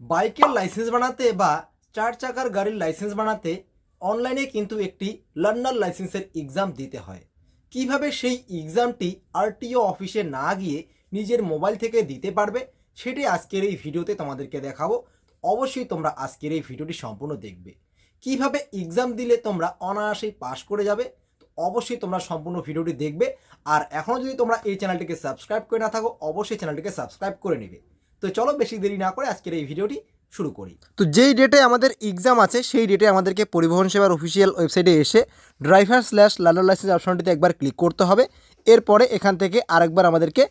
বাইকের লাইসেন্স বানাতে বা চার চাকার গাড়ির লাইসেন্স বানাতে অনলাইনে কিন্তু একটি লার্নার লাইসেন্সের এক্সাম দিতে হয়। কীভাবে সেই এক্সামটি আরটিও অফিসে না গিয়ে নিজের মোবাইল থেকে দিতে পারবে, সেটি আজকের এই ভিডিওতে তোমাদেরকে দেখাবো। অবশ্যই তোমরা আজকের এই ভিডিওটি সম্পূর্ণ দেখবে। কীভাবে এক্সাম দিলে তোমরা অনায়াসেই পাশ করে যাবে অবশ্যই তোমরা সম্পূর্ণ ভিডিওটি দেখবে। আর এখনও যদি তোমরা এই চ্যানেলটিকে সাবস্ক্রাইব করে না থাকো, অবশ্যই চ্যানেলটিকে সাবস্ক্রাইব করে নেবে। তো চলো বেশি দেরি না করে আজকের এই ভিডিওটি শুরু করি। তো যেই ডেটে আমাদের এক্সাম আছে, সেই ডেটে আমাদেরকে পরিবহন সেবার অফিসিয়াল ওয়েবসাইটে এসে ড্রাইভার স্ল্যাশ লার্নার লাইসেন্স অপশনটিতে একবার ক্লিক করতে হবে। এরপরে এখান থেকে আরেকবার আমাদেরকে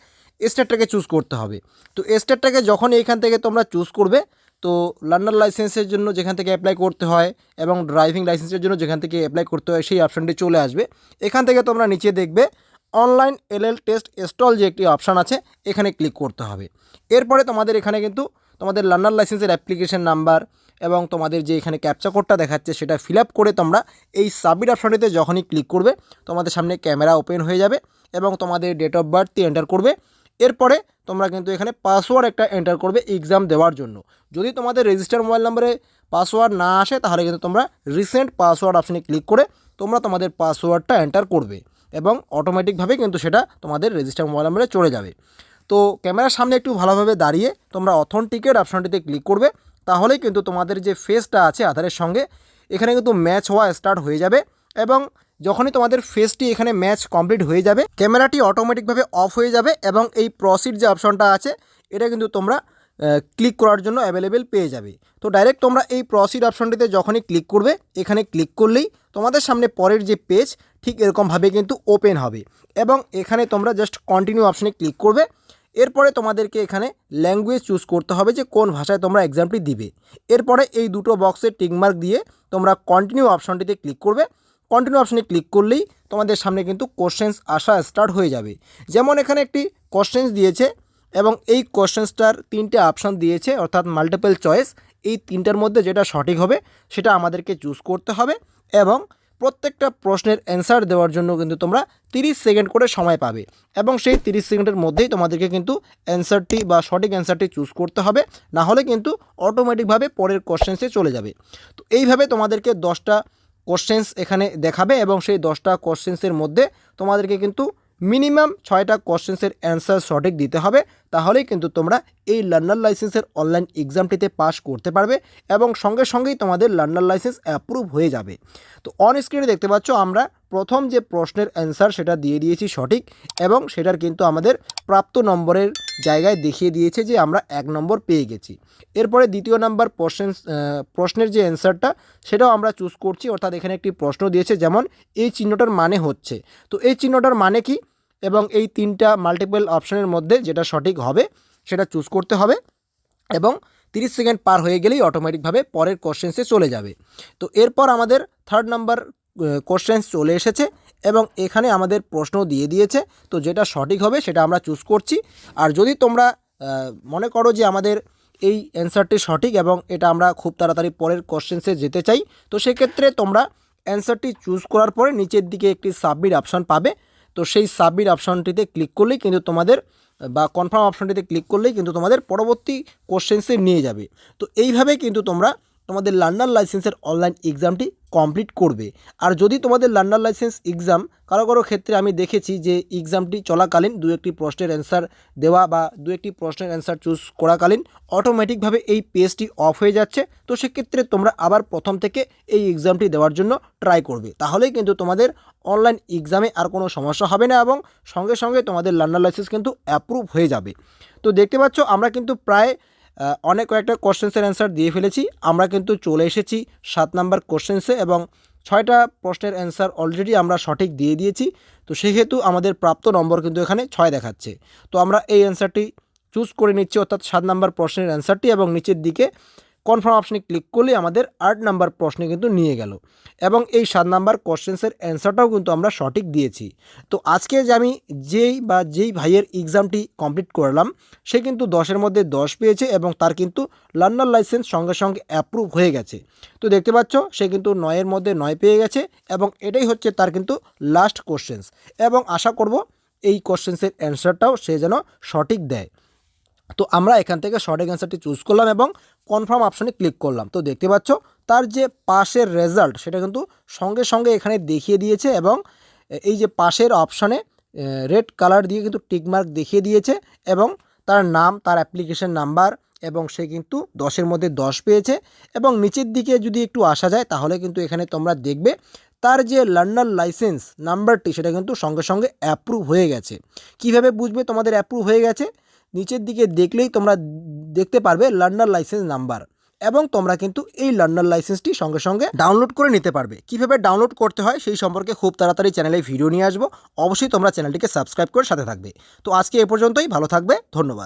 স্টেটটাকে চুজ করতে হবে। তো স্টেটটাকে যখন এইখান থেকে তোমরা চুজ করবে, তো লার্নার লাইসেন্সের জন্য যেখান থেকে অ্যাপ্লাই করতে হয় এবং ড্রাইভিং লাইসেন্সের জন্য যেখান থেকে অ্যাপ্লাই করতে হয়, সেই অপশানটি চলে আসবে। এখান থেকে তোমরা নিচে দেখবে অনলাইন এলএল টেস্ট স্টল যে একটি অপশান আছে, এখানে ক্লিক করতে হবে। এরপরে তোমাদের এখানে কিন্তু তোমাদের লার্নার লাইসেন্সের অ্যাপ্লিকেশন নাম্বার এবং তোমাদের যে এখানে ক্যাপচা কোডটা দেখাচ্ছে, সেটা ফিল করে তোমরা এই সাবমিট অপশানটিতে যখনই ক্লিক করবে, তোমাদের সামনে ক্যামেরা ওপেন হয়ে যাবে এবং তোমাদের ডেট অফ বার্থটি এন্টার করবে। এরপরে তোমরা কিন্তু এখানে পাসওয়ার্ড একটা এন্টার করবে এক্সাম দেওয়ার জন্য। যদি তোমাদের রেজিস্টার মোবাইল নাম্বারে পাসওয়ার্ড না আসে, তাহলে কিন্তু তোমরা রিসেন্ট পাসওয়ার্ড অপশানে ক্লিক করে তোমরা তোমাদের পাসওয়ার্ডটা এন্টার করবে। এবং অটোমেটিকভাবে কিন্তু সেটা তোমাদের রেজিস্টার মোবাইল নাম্বারে চলে যাবে। তো ক্যামেরার সামনে একটু ভালোভাবে দাঁড়িয়ে তোমরা অথেন্টিকেট অপশনটিতে ক্লিক করবে, তাহলেই কিন্তু তোমাদের যে ফেসটা আছে আধারের সঙ্গে, এখানে কিন্তু ম্যাচ হওয়া স্টার্ট হয়ে যাবে এবং যখনই তোমাদের ফেসটি এখানে ম্যাচ কমপ্লিট হয়ে যাবে, ক্যামেরাটি অটোমেটিকভাবে অফ হয়ে যাবে এবং এই প্রসিড যে অপশনটা আছে, এটা কিন্তু তোমরা ক্লিক করার জন্য অ্যাভেলেবেল পেয়ে যাবে। তো ডাইরেক্ট তোমরা এই প্রসিড অপশনটিতে যখনই ক্লিক করবে, এখানে ক্লিক করলেই তোমাদের সামনে পরের যে পেজ ঠিক এরকমভাবে কিন্তু ওপেন হবে। এবং এখানে তোমরা জাস্ট কন্টিনিউ অপশনে ক্লিক করবে। এরপরে তোমাদেরকে এখানে ল্যাঙ্গুয়েজ চুজ করতে হবে যে কোন ভাষায় তোমরা এক্সামটি দিবে। এরপরে এই দুটো বক্সে টিকমার্ক দিয়ে তোমরা কন্টিনিউ অপশনটিতে ক্লিক করবে। কন্টিনিউ অপশনে ক্লিক করলেই তোমাদের সামনে কিন্তু কোশ্চেন্স আসা স্টার্ট হয়ে যাবে। যেমন এখানে একটি কোশ্চেন্স দিয়েছে এবং এই কোশ্চেন্সটার তিনটে অপশান দিয়েছে, অর্থাৎ মাল্টিপল চয়েস এই তিনটার মধ্যে যেটা সঠিক হবে সেটা আমাদেরকে চুজ করতে হবে এবং প্রত্যেকটা প্রশ্নের অ্যান্সার দেওয়ার জন্য কিন্তু তোমরা 30 সেকেন্ড করে সময় পাবে এবং সেই 30 সেকেন্ডের মধ্যেই তোমাদেরকে কিন্তু অ্যান্সারটি বা সঠিক অ্যান্সারটি চুজ করতে হবে, না হলে কিন্তু অটোমেটিকভাবে পরের কোশ্চেন্সে চলে যাবে। তো এইভাবে তোমাদেরকে দশটা কোশ্চেন্স এখানে দেখাবে এবং সেই দশটা কোশ্চেন্সের মধ্যে তোমাদেরকে কিন্তু মিনিমাম ছয়টা কোশ্চেন্সের অ্যান্সার সঠিক দিতে হবে, তাহলেই কিন্তু তোমরা এই লার্নার লাইসেন্সের অনলাইন এক্সামটিতে পাস করতে পারবে এবং সঙ্গে সঙ্গেই তোমাদের লার্নার লাইসেন্স অ্যাপ্রুভ হয়ে যাবে। তো অন স্ক্রিনে দেখতে পাচ্ছ আমরা প্রথম যে প্রশ্নের অ্যান্সার সেটা দিয়ে দিয়েছি সঠিক এবং সেটার কিন্তু আমাদের প্রাপ্ত নম্বরের জায়গায় দেখিয়ে দিয়েছে যে আমরা এক নম্বর পেয়ে গেছি। এরপরে দ্বিতীয় নাম্বার প্রশ্ন প্রশ্নের যে অ্যান্সারটা সেটাও আমরা চুজ করছি, অর্থাৎ এখানে একটি প্রশ্ন দিয়েছে যেমন, এই চিহ্নটার মানে হচ্ছে। তো এই চিহ্নটার মানে কি? এবং এই তিনটা মাল্টিপল অপশনের মধ্যে যেটা সঠিক হবে, সেটা চুজ করতে হবে এবং 30 সেকেন্ড পার হয়ে গেলেই অটোমেটিকভাবে পরের কোশ্চেন্সে চলে যাবে। তো এরপর আমাদের থার্ড নাম্বার কোশ্চেন্স চলে এসেছে এবং এখানে আমাদের প্রশ্ন দিয়ে দিয়েছে। তো যেটা সঠিক হবে সেটা আমরা চুজ করছি। আর যদি তোমরা মনে করো যে আমাদের এই অ্যান্সারটি সঠিক এবং এটা আমরা খুব তাড়াতাড়ি পরের কোশ্চেন্সে যেতে চাই, তো সেক্ষেত্রে তোমরা অ্যান্সারটি চুজ করার পরে নিচের দিকে একটি সাবমিট অপশান পাবে। তো সেই সাবমিট অপশানটিতে ক্লিক করলেই কিন্তু তোমাদের, বা কনফার্ম অপশানটিতে ক্লিক করলেই কিন্তু তোমাদের পরবর্তী কোশ্চেন্সে নিয়ে যাবে। তো এইভাবে কিন্তু তোমরা তোমাদের লার্নার লাইসেন্সের অনলাইন এক্সামটি কমপ্লিট করবে। আর যদি তোমাদের লার্নার লাইসেন্স এক্সাম কারও কারও ক্ষেত্রে আমি দেখেছি যে এক্সামটি চলাকালীন দু একটি প্রশ্নের অ্যান্সার দেওয়া বা দু একটি প্রশ্নের অ্যান্সার চুজ করাকালীন অটোমেটিকভাবে এই পেজটি অফ হয়ে যাচ্ছে। তো সেক্ষেত্রে তোমরা আবার প্রথম থেকে এই এক্সামটি দেওয়ার জন্য ট্রাই করবে। তাহলেই কিন্তু তোমাদের অনলাইন এক্সামে আর কোনো সমস্যা হবে না এবং সঙ্গে সঙ্গে তোমাদের লার্নার লাইসেন্স কিন্তু অ্যাপ্রুভ হয়ে যাবে। তো দেখতে পাচ্ছ, আমরা কিন্তু প্রায় অনেক কয়েকটা কোশ্চেন্সের অ্যান্সার দিয়ে ফেলেছি। আমরা কিন্তু চলে এসেছি সাত নাম্বার কোশ্চেন্সে এবং ছয়টা প্রশ্নের অ্যান্সার অলরেডি আমরা সঠিক দিয়ে দিয়েছি। তো সেহেতু আমাদের প্রাপ্ত নম্বর কিন্তু এখানে ছয় দেখাচ্ছে। তো আমরা এই অ্যান্সারটি চুজ করে নিচ্ছি, অর্থাৎ সাত নাম্বার প্রশ্নের অ্যান্সারটি এবং নিচের দিকে কনফার্ম অপশনে ক্লিক করলে আমাদের আট নাম্বার প্রশ্নে কিন্তু নিয়ে গেল। এবং এই সাত নাম্বার কোশ্চেন্সের অ্যান্সারটাও কিন্তু আমরা সঠিক দিয়েছি। তো আজকে যে আমি যেই বা যেই ভাইয়ের এক্সামটি কমপ্লিট করলাম, সে কিন্তু দশের মধ্যে দশ পেয়েছে এবং তার কিন্তু লার্নার লাইসেন্স সঙ্গে সঙ্গে অ্যাপ্রুভ হয়ে গেছে। তো দেখতে পাচ্ছ, সে কিন্তু নয়ের মধ্যে নয় পেয়ে গেছে এবং এটাই হচ্ছে তার কিন্তু লাস্ট কোশ্চেন্স এবং আশা করব, এই কোশ্চেন্সের অ্যান্সারটাও সে যেন সঠিক দেয়। তো আমরা এখান থেকে সঠিক অ্যান্সারটি চুজ করলাম এবং কনফার্ম অপশনে ক্লিক করলাম। তো দেখতে পাচ্ছ, তার যে পাশের রেজাল্ট সেটা কিন্তু সঙ্গে সঙ্গে এখানে দেখিয়ে দিয়েছে এবং এই যে পাশের অপশনে রেড কালার দিয়ে কিন্তু টিকমার্ক দেখিয়ে দিয়েছে এবং তার নাম, তার অ্যাপ্লিকেশন নাম্বার এবং সে কিন্তু দশের মধ্যে দশ পেয়েছে এবং নিচের দিকে যদি একটু আসা যায় তাহলে কিন্তু এখানে তোমরা দেখবে তার যে লার্নার লাইসেন্স নাম্বারটি সেটা কিন্তু সঙ্গে সঙ্গে অ্যাপ্রুভ হয়ে গেছে। কীভাবে বুঝবে তোমাদের অ্যাপ্রুভ হয়ে গেছে? নিচের দিকে দেখলেই তোমরা দেখতে পারবে লার্নার লাইসেন্স নাম্বার এবং তোমরা কিন্তু এই লার্নার লাইসেন্সটি সঙ্গে সঙ্গে ডাউনলোড করে নিতে পারবে। কীভাবে ডাউনলোড করতে হয় সেই সম্পর্কে খুব তাড়াতাড়ি চ্যানেলে ভিডিও নিয়ে আসব। অবশ্যই তোমরা চ্যানেলটিকে সাবস্ক্রাইব করে সাথে থাকবে। তো আজকে এ পর্যন্তই, ভালো থাকবে, ধন্যবাদ।